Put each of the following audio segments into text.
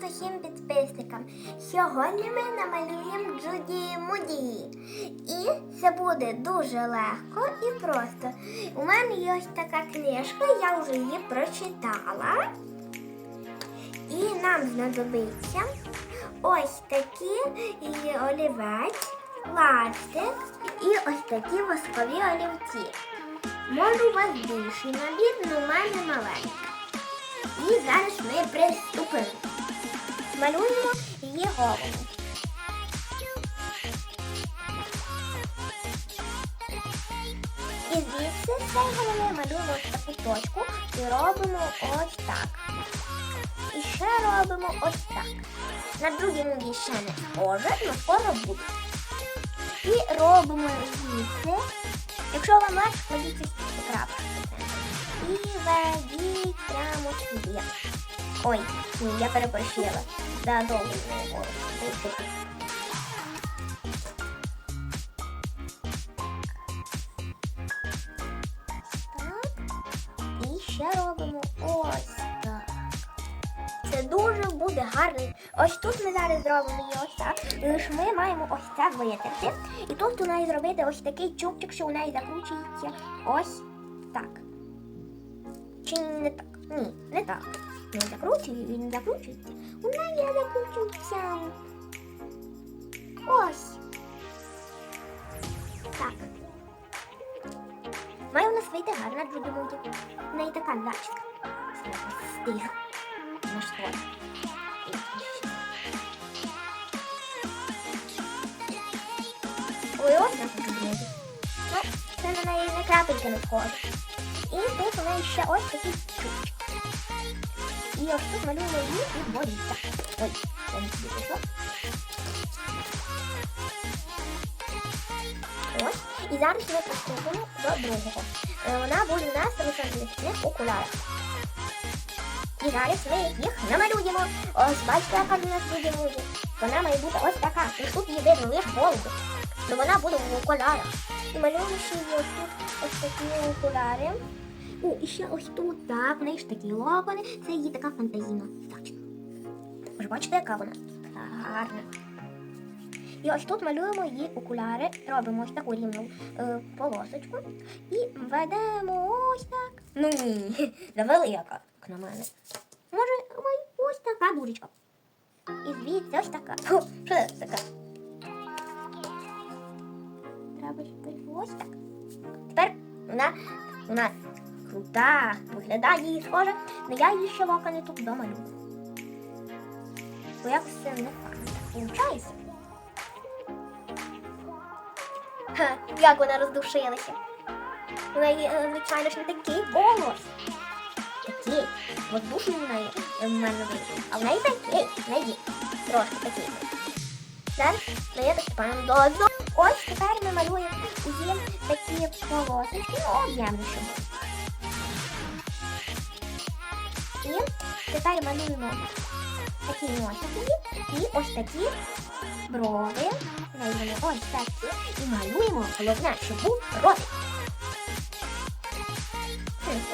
Усім підписникам! Сьогодні ми намалюємо Джуді Муді. І це буде дуже легко і просто. У мене є ось така книжка, я вже її прочитала. І нам знадобиться ось такі олівець, ластик і ось такі воскові олівці. Може у вас більший набір, але у мене маленький. І зараз ми приступимо. Малюємо її голову. І звідси з голови малюємо таку точку і робимо ось так. І ще робимо ось так. На другій муді ще не схоже, але скоро буде. І робимо звідси. Якщо вам легше, кладіть ось таку крапку. І ведіть прямо сюди. Ой, ні, я перепрошила. Да, не. Так. І ще робимо ось так. Це дуже буде гарно. Ось тут ми зараз зробимо її ось так. Лиш ми маємо ось це витерти. І тут у неї зробити ось такий чубчик, що у неї закручується ось так. Чи не так? Ні, не так. Не закручую, він закручується. У неї закручується. Ось. Так. Має у нас вийти гарна Джуді Муді. У неї така зачіска. Стих. На що? Ой, ось Джуді Муді. Ну, це на неї не крапельки не схоже. І тут у неї ще ось такі чубчики. І ось тут малюємо її і боріться. Ой, я не собі пішла. Ось. І зараз ми приступимо до другого. Вона буде у нас в сонячних окулярах. І зараз ми їх намалюємо. Ось бачите, яка в нас буде буде. Вона має бути ось така. І тут її видно лише голову. Ну вона буде в окулярах. І малюємо ще її ось тут ось такі окуляри. О, і ще ось тут, так, в неї ж такі локони. Це її така фантазійна зачіска. Ви бачите, яка вона? Гарна. І ось тут малюємо її окуляри, робимо ось таку рівну е, полосочку і ведемо ось так. Ну ні, завелика, як на мене. Може, ой, ось така дурочка. І звідси ось така. Фу, що це така? Треба ось так. Тепер вона у нас крута, виглядає її схоже, але я її ще локони тут домалюю. Бо якось це не. Ха, як вона роздушилася. У неї, е, звичайно ж, не такий голос. Такий. Воздушний у неї е, в мене вийшов. А в неї такий. В неї трошки такий. Зараз ми приступаємо до зо. Ось тепер ми малюємо їм такі полосочки, ну. І тепер малюємо такі носики і ось такі брови. Малюємо ось такі і малюємо головне, щоб був ротик.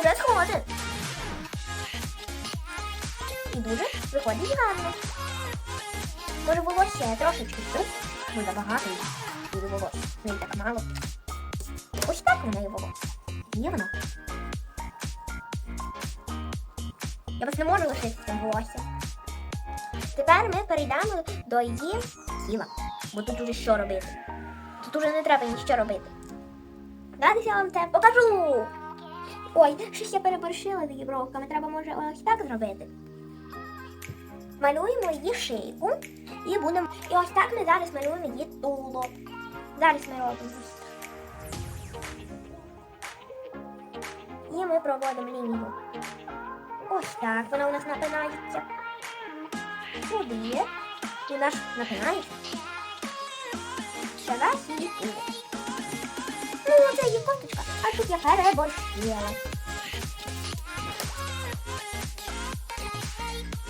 Уже сходить. І дуже виходить гарно. Може волосся трошечки тут, бо забагато буде волосся. Не так мало. Ось так в неї волосся. Є Я вас не можу лишити з цим волоссям. Тепер ми перейдемо до її тіла. Бо тут уже що робити. Тут уже не треба нічого робити. Зараз я вам це покажу. Ой, щось я переборщила з її бровками. Треба може ось так зробити. Малюємо її шийку і будемо. І ось так ми зараз малюємо її туло. Зараз ми робимо. І ми проводимо лінію. Ось так вона у нас напинається. Сюди. І наш напинається. Ще раз її туло. Ну, це її коточка, а тут я переборщила.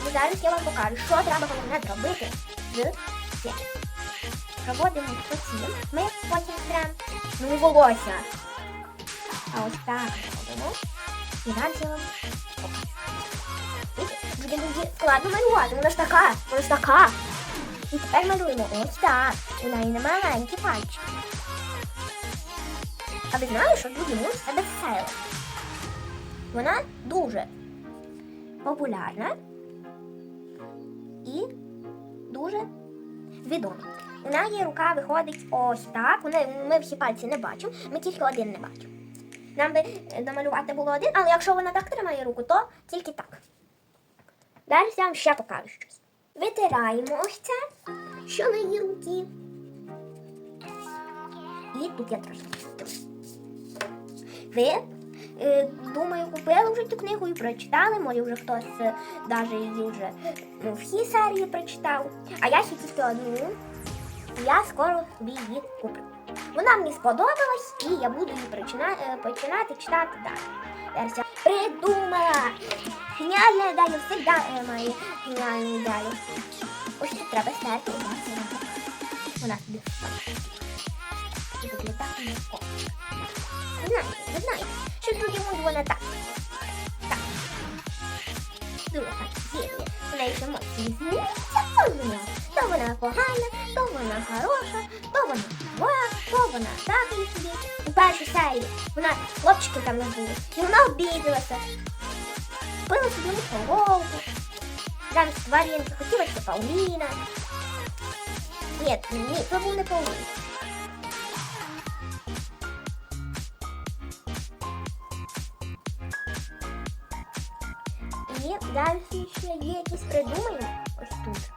І зараз я вам покажу, що треба головне зробити з цим. Проводимо по цим, ми потім прям, ну і волосся. А ось так робимо. І зараз я вам покажу. Буде складно малювати. Вона ж така, вона ж така. І тепер малюємо ось так. У неї не маленькі пальчики. А ви знали, що Дуді Мун це бестселер? Вона дуже популярна і дуже відома. У неї рука виходить ось так. Ми всі пальці не бачимо, ми тільки один не бачимо. Нам би намалювати було один, але якщо вона так тримає руку, то тільки так. Далі я вам ще покажу щось. Витираємо ось це, що на руці. І тут я трошки. Ви, е, думаю, купили вже цю книгу і прочитали. Може, вже хтось е, даже її вже ну, всі серії прочитав. А я ще тільки одну. Я скоро собі її куплю. Вона мені сподобалась, і я буду її е, починати читати далі. Версія придумала! Геніальна ідея завжди має геніальну ідею. Ось тут треба стерти і дати. Вона тобі впаде. І так легко. Ви знаєте, ви знаєте, що муть вона так. Так. Дуже так є. В неї ж емоції змінюються кожного. То вона погана, то вона хороша, то вона зла, то вона так і собі. У першій серії вона хлопчиків там не було. І вона обідалася. Пила собі мухоловку. Там тваринки, хотілося Пауліна. Ні, ні, це був не Паулін. І далі ще є якісь придумаємо. Ось тут.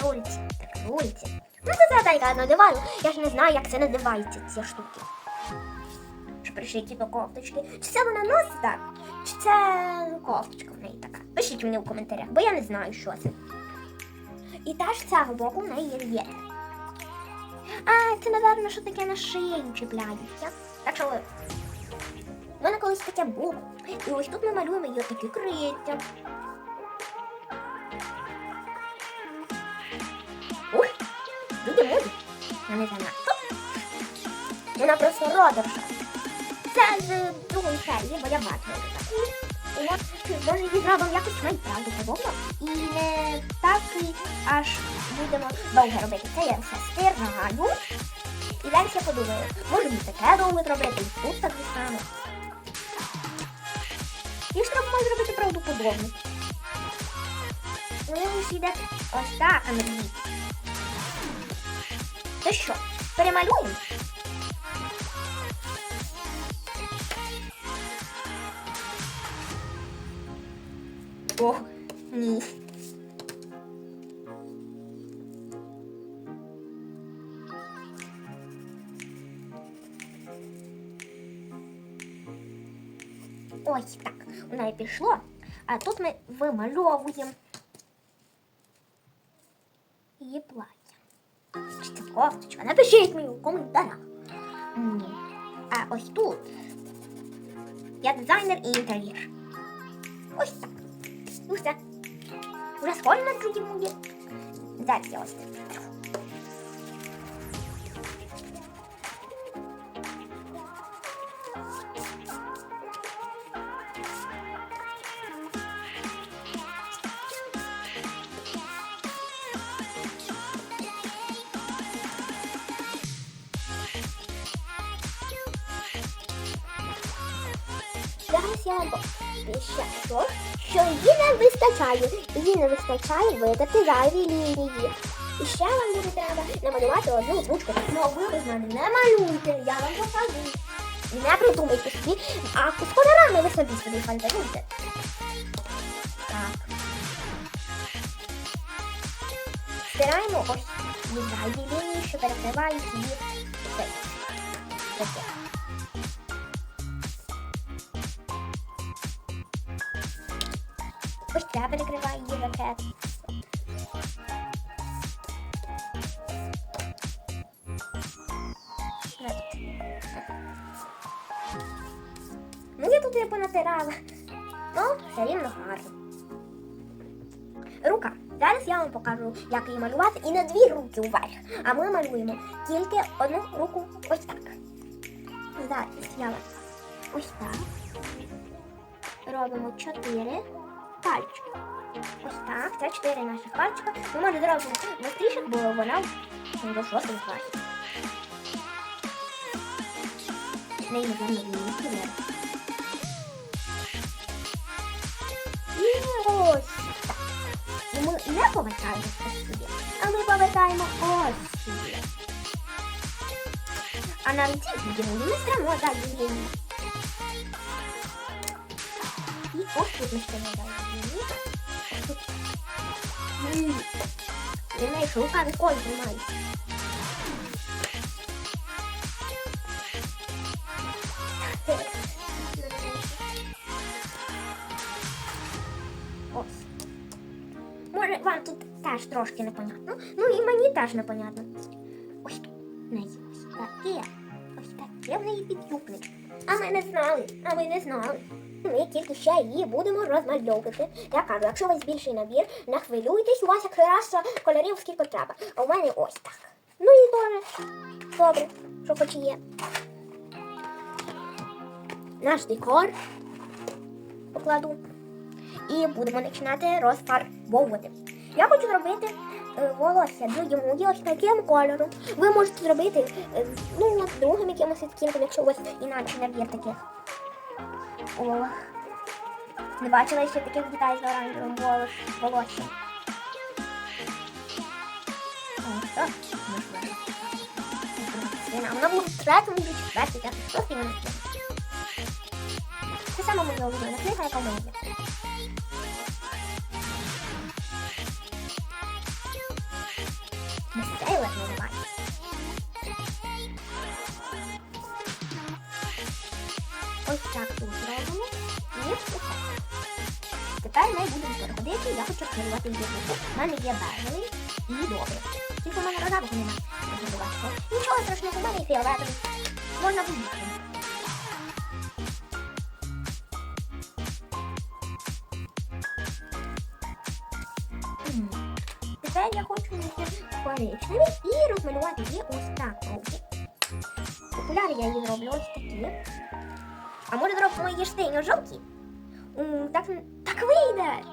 Крольці, крольці. Ну це задайка надиваю. Я ж не знаю, як це називається, ці штуки. Пришиті до кофточки. Чи це вона носить так? Чи це кофточка в неї така? Пишіть мені в коментарях, бо я не знаю, що це. І теж з цього боку в неї є. А, це, напевно, що таке на шию чіпляється. Так що в мене колись таке було. І ось тут ми малюємо її такі криття. Ух, люди мудрі. Я не занадто. Вона просто родерша. Це з другої серії, бо я бачила таку. І от, може, її зробимо якось майправду подобно. І не так і аж будемо довго робити. Це я все стираю. І далі я подумаю, може і таке довго зробити, і тут так само. І ж треба може зробити правдоподобно. Ну, ось йде ось так, а не дві. То що, перемалюємо? Ох, ні. Ось так. У неї пішло. А тут ми вимальовуємо її плаття. Чи це кофточка? Напишіть мені в коментарях. Ні. А ось тут я дизайнер і інтер'єр. Ось так. Ну все. Уже схоже на другі муді. Зараз я ось так. Зараз я вам ще що, її не вистачає. Її не вистачає видати зайві лінії. І ще вам буде треба намалювати одну ручку. Ну, ви без мене не малюйте, я вам покажу. Не придумайте собі, а з кольорами ви собі собі фантазуйте. Так. Стираємо ось зайві лінії, що перекривають її. Таке. Перекриває. Ну, я тут не понатирала. Ну, все рівно гарно. Рука. Зараз я вам покажу, як її малювати і на дві руки вверх. А ми малюємо тільки одну руку ось так. Зараз я ось так. Робимо чотири пальчики. Ось так, це чотири наших пальчика. Ми може зробимо швидше, бо вона до шостого класі. Неймовірно вміє. І ось ми не повертаємо сюди, а ми повертаємо ось сюди. А на ці будемо ми стримо далі лінії. І ось тут ми стримо далі Я. Може, вам тут теж трошки непонятно. Ну і мені теж непонятно. Ось тут в ось таке. Ось таке в неї підюбник. А ми не знали, а ви не знали. Ми тільки ще її будемо розмальовувати. Я кажу, якщо у вас більший набір, не хвилюйтесь, у вас якраз кольорів скільки треба. А у мене ось так. Ну і добре. Добре, що хоч є. Наш декор покладу. І будемо починати розфарбовувати. Я хочу зробити е, волосся Джуді ось таким кольором. Ви можете зробити е, ну, другим якимось відтінком, якщо у вас інакше набір таких. О, не бачила ще таких дітей з оранжевим волос- волоссям. Вона буде в третьому чи четвертій, так? Просто не Це саме моя улюблена книга, яка в мене є. Тепер ми будемо переходити, я хочу керувати єдинику. У мене є бежевий і добрий. Тільки в мене рожевого немає. Нічого страшного, у мене і фіолетовий. Можна. М. Тепер я хочу взяти коричневий і розмалювати її ось так. Окуляри я її зроблю ось такі. А може зробимо її штині жовті? Так, так вийде.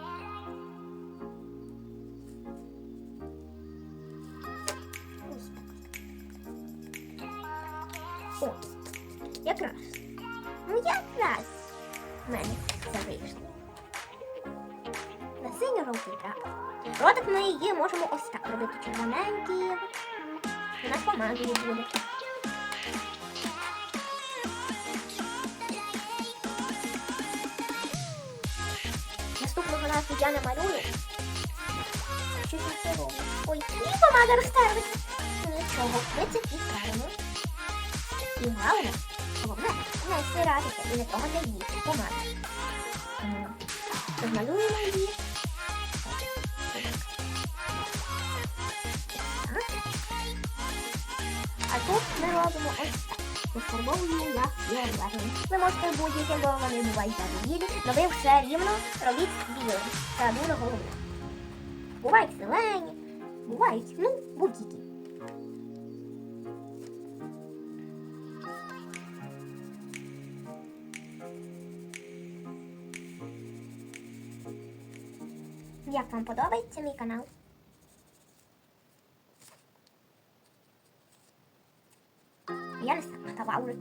Ось. Якраз. Ну якраз. В мене це вийшло. На синьо жовтий так. Ротик ми її можемо ось так робити червоненький. У нас помадою буде. Я намалюю. Ой, і помада розтерлася. Ну, Нічого, ми це підправимо. І головне, головне, не стиратися і не трогати її помаду. М. Розмалюємо її. А тут ми робимо ось так. Я фіолетовим. Ви можете будь-які, бо вони бувають білі, але ви все рівно робіть білим. Це дуже головне. Бувають зелені, бувають, ну, будь-які. Як вам подобається мій канал? Не.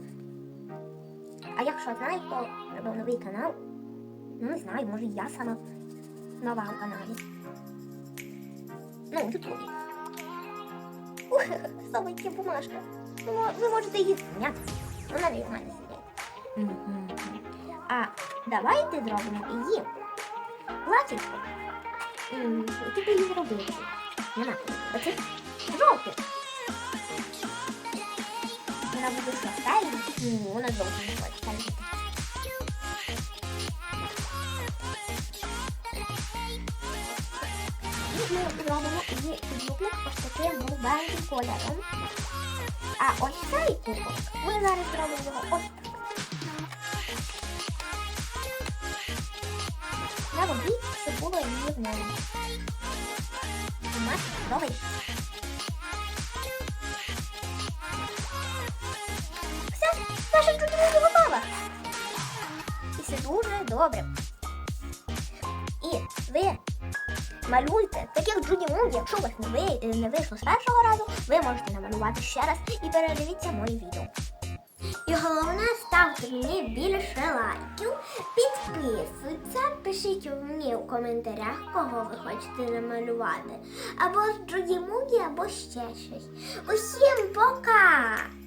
А якщо знаєте, хто робив новий канал, ну не знаю, може я сама нова в каналі. Ну, тут. Ух, солодка бумажка. Ну, ви можете її зняти. Вона не в мене сидить. А давайте зробимо її платічку. М, її зробити? Нема. Оце жовте. Вона буде що, стайна? Ні, вона жовта не хоче. стайна. І її кубик ось таким голубеньким кольором. А ось цей кубок ми зараз зробимо його ось так. На воді, щоб було її в ньому. Бумажка готовий. Все, Все дуже добре. І ви малюйте. Таких Джуді Муді, якщо у вас не, ви, не вийшло з першого разу, ви можете намалювати ще раз і передивіться мої відео. І головне, ставте мені більше лайків, підписуйтесь, пишіть мені у коментарях, кого ви хочете намалювати. Або з Джуді Муді, або ще щось. Усім пока!